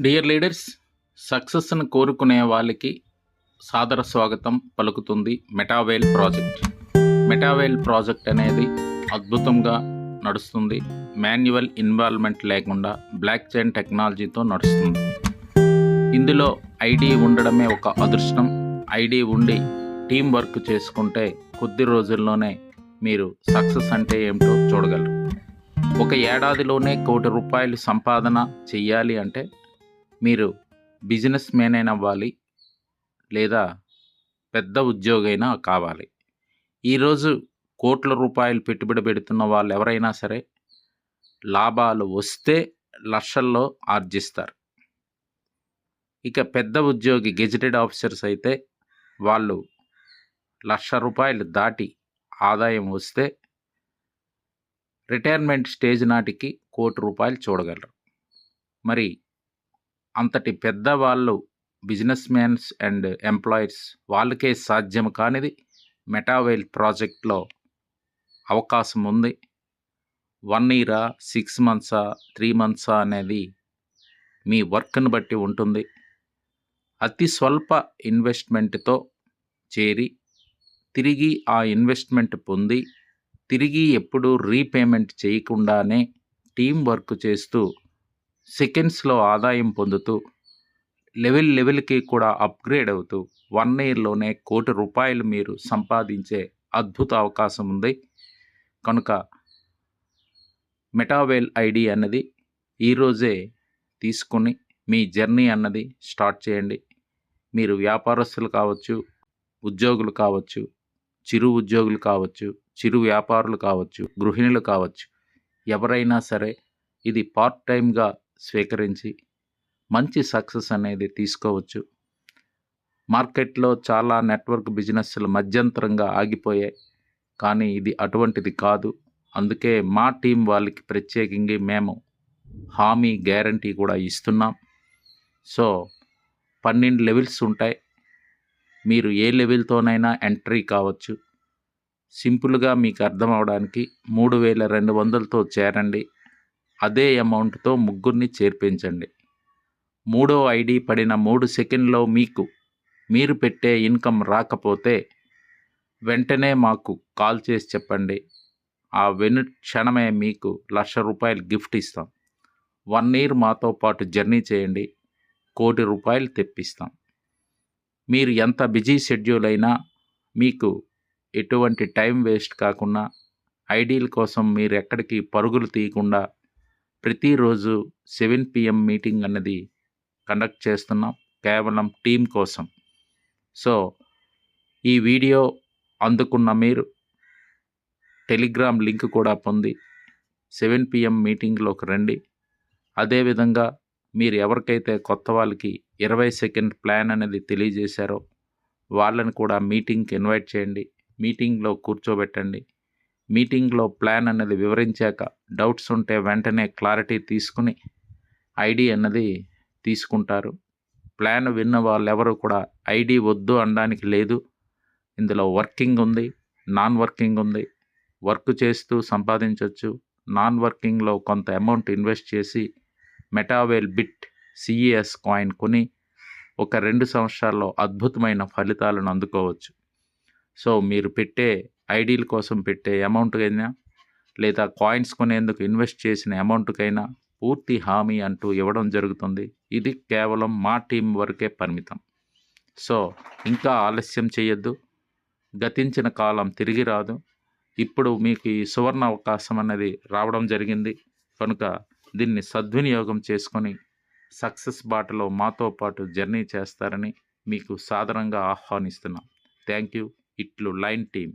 Dear leaders సక్సెస్ను కోరుకునే వాళ్ళకి సాదర స్వాగతం పలుకుతుంది మెటావేల్ ప్రాజెక్ట్ మెటావేల్ ప్రాజెక్ట్ అనేది అద్భుతంగా నడుస్తుంది. మాన్యువల్ ఇన్వాల్వ్మెంట్ లేకుండా బ్లాక్ చైన్ టెక్నాలజీతో నడుస్తుంది. ఇందులో ఐడి ఉండడమే ఒక అదృష్టం. ఐడి ఉండి టీం వర్క్ చేసుకుంటే కొద్ది రోజుల్లోనే మీరు సక్సెస్ అంటే ఏమిటో చూడగలరు. ఒక ఏడాదిలోనే కోటి రూపాయలు సంపాదన చెయ్యాలి అంటే మీరు బిజినెస్ మ్యాన్ అయినా అవ్వాలి లేదా పెద్ద ఉద్యోగైనా కావాలి. ఈరోజు కోట్ల రూపాయలు పెట్టుబడి పెడుతున్న వాళ్ళు ఎవరైనా సరే లాభాలు వస్తే లక్షల్లో ఆర్జిస్తారు. ఇక పెద్ద ఉద్యోగి గెజిటెడ్ ఆఫీసర్స్ అయితే వాళ్ళు లక్ష రూపాయలు దాటి ఆదాయం వస్తే రిటైర్మెంట్ స్టేజ్ నాటికి కోటి రూపాయలు చూడగలరు. మరి అంతటి పెద్ద వాళ్ళు బిజినెస్ మ్యాన్స్ అండ్ ఎంప్లాయీస్ వాళ్ళకే సాధ్యం కానిది మెటావైల్ ప్రాజెక్ట్లో అవకాశం ఉంది. వన్ ఇయరా సిక్స్ మంత్సా త్రీ మంత్సా అనేది మీ వర్క్ని బట్టి ఉంటుంది. అతి స్వల్ప ఇన్వెస్ట్మెంట్తో చేరి తిరిగి ఆ ఇన్వెస్ట్మెంట్ పొంది తిరిగి ఎప్పుడూ రీపేమెంట్ చేయకుండానే టీం వర్క్ చేస్తూ సెకండ్స్లో ఆదాయం పొందుతూ లెవెల్ లెవెల్కి కూడా అప్గ్రేడ్ అవుతూ వన్ ఇయర్లోనే కోటి రూపాయలు మీరు సంపాదించే అద్భుత అవకాశం ఉంది. కనుక మెటావేల్ ఐడి అన్నది ఈరోజే తీసుకొని మీ జర్నీ అన్నది స్టార్ట్ చేయండి. మీరు వ్యాపారస్తులు కావచ్చు ఉద్యోగులు కావచ్చు చిరు ఉద్యోగులు కావచ్చు చిరు వ్యాపారులు కావచ్చు గృహిణులు కావచ్చు ఎవరైనా సరే ఇది పార్ట్ టైంగా స్వీకరించి మంచి సక్సెస్ అనేది తీసుకోవచ్చు. మార్కెట్లో చాలా నెట్వర్క్ బిజినెస్లు మధ్యంతరంగా ఆగిపోయాయి. కానీ ఇది అటువంటిది కాదు. అందుకే మా టీం వాళ్ళకి ప్రత్యేకంగా మేము హామీ గ్యారంటీ కూడా ఇస్తున్నాం. సో పన్నెండు లెవెల్స్ ఉంటాయి. మీరు ఏ లెవెల్తోనైనా ఎంట్రీ కావచ్చు. సింపుల్గా మీకు అర్థం అవడానికి మూడు వేల రెండు వందలతో చేరండి. అదే అమౌంట్తో ముగ్గురిని చేర్పించండి. మూడో ఐడి పడిన మూడు సెకండ్లో మీకు మీరు పెట్టే ఇన్కమ్ రాకపోతే వెంటనే మాకు కాల్ చేసి చెప్పండి. ఆ వెను క్షణమే మీకు లక్ష రూపాయలు గిఫ్ట్ ఇస్తాం. వన్ ఇయర్ మాతో పాటు జర్నీ చేయండి. కోటి రూపాయలు తెప్పిస్తాం. మీరు ఎంత బిజీ షెడ్యూల్ అయినా మీకు ఎటువంటి టైం వేస్ట్ కాకుండా ఐడీల కోసం మీరు ఎక్కడికి పరుగులు తీయకుండా ప్రతిరోజు సెవెన్ పిఎం మీటింగ్ అన్నది కండక్ట్ చేస్తున్నాం కేవలం టీం కోసం. సో ఈ వీడియో అందుకున్న మీరు టెలిగ్రామ్ లింక్ కూడా పొంది సెవెన్ పిఎం మీటింగ్లోకి రండి. అదేవిధంగా మీరు ఎవరికైతే కొత్త వాళ్ళకి ఇరవై సెకండ్ ప్లాన్ అనేది తెలియజేశారో వాళ్ళని కూడా మీటింగ్కి ఇన్వైట్ చేయండి. మీటింగ్లో కూర్చోబెట్టండి. మీటింగ్లో ప్లాన్ అనేది వివరించాక డౌట్స్ ఉంటే వెంటనే క్లారిటీ తీసుకుని ఐడి అన్నది తీసుకుంటారు. ప్లాన్ విన్న వాళ్ళెవరు కూడా ఐడి వద్దు అనడానికి లేదు. ఇందులో వర్కింగ్ ఉంది నాన్ వర్కింగ్ ఉంది. వర్క్ చేస్తూ సంపాదించవచ్చు నాన్ వర్కింగ్లో కొంత అమౌంట్ ఇన్వెస్ట్ చేసి మెటావేల్ బిట్ సిఈఎస్ కాయిన్ కొని ఒక రెండు సంవత్సరాల్లో అద్భుతమైన ఫలితాలను అందుకోవచ్చు. సో మీరు పెట్టే ఐడీల కోసం పెట్టే అమౌంట్కైనా లేదా కాయిన్స్ కొనేందుకు ఇన్వెస్ట్ చేసిన అమౌంట్కైనా పూర్తి హామీ అంటూ ఇవ్వడం జరుగుతుంది. ఇది కేవలం మా టీం వరకే పరిమితం. సో ఇంకా ఆలస్యం చేయొద్దు. గతించిన కాలం తిరిగి రాదు. ఇప్పుడు మీకు ఈ సువర్ణ అవకాశం అనేది రావడం జరిగింది. కనుక దీన్ని సద్వినియోగం చేసుకొని సక్సెస్ బాటలో మాతో పాటు జర్నీ చేస్తారని మీకు సాధారణంగా ఆహ్వానిస్తున్నాం. Thank you. ఇట్లు లైన్ టీమ్.